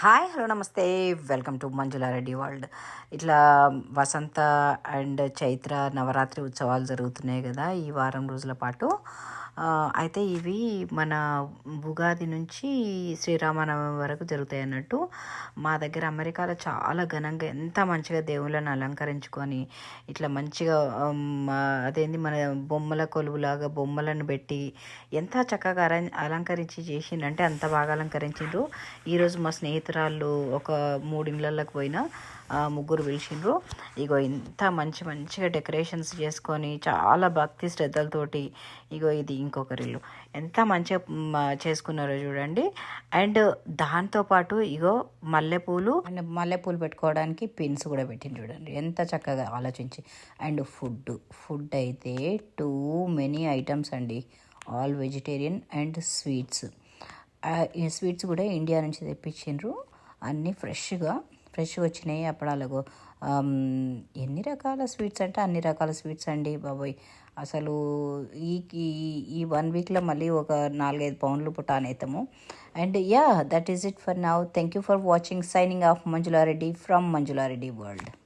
Hi hello నమస్తే. Welcome to Manjula Reddy world. ఇట్లా Vasantha and Chaitra Navratri ఉత్సవాలు జరుగుతున్నాయి కదా ఈ వారం రోజుల పాటు. అయితే ఇవి మన ఉగాది నుంచి శ్రీరామనవమి వరకు జరుగుతాయి అన్నట్టు. మా దగ్గర అమెరికాలో చాలా ఘనంగా ఎంత మంచిగా దేవుళ్ళని అలంకరించుకొని ఇట్లా మంచిగా అదేంది మన బొమ్మల కొలువులాగా బొమ్మలను పెట్టి ఎంత చక్కగా అరం- అలంకరించి చేసిండంటే అంత బాగా అలంకరించిండ్రు. ఈరోజు మా స్నేహితురాళ్ళు ఒక మూడు ఇళ్ళకి పోయినా ముగ్గురు పిలిచిండ్రు. ఇగో ఇంత మంచి మంచిగా డెకరేషన్స్ చేసుకొని చాలా భక్తి శ్రద్ధలతోటి ఇగో ఇది ఇంకొకరి ఇల్లు ఎంత మంచిగా చేసుకున్నారో చూడండి. అండ్ దాంతోపాటు ఇగో మల్లెపూలు. అండ్ మల్లెపూలు పెట్టుకోవడానికి పిన్స్ కూడా పెట్టింది చూడండి. ఎంత చక్కగా ఆలోచించి. అండ్ ఫుడ్ ఫుడ్ అయితే టూ మెనీ ఐటమ్స్ అండి. All vegetarian and sweets. ఈ స్వీట్స్ కూడా ఇండియా నుంచి తెప్పించిండ్రు. అన్నీ ఫ్రెష్గా. ఫ్రెష్ వచ్చినాయి. అప్పడాలకు ఎన్ని రకాల స్వీట్స్ అంటే అన్ని రకాల స్వీట్స్ అండి బాబోయ్. అసలు ఈ ఈ- వన్ వీక్లో మళ్ళీ ఒక నాలుగైదు పౌండ్లు పుట్టానవుతాము and yeah that is it for now. Thank you for watching. Signing off Manjula Reddy from Manjula Reddy world.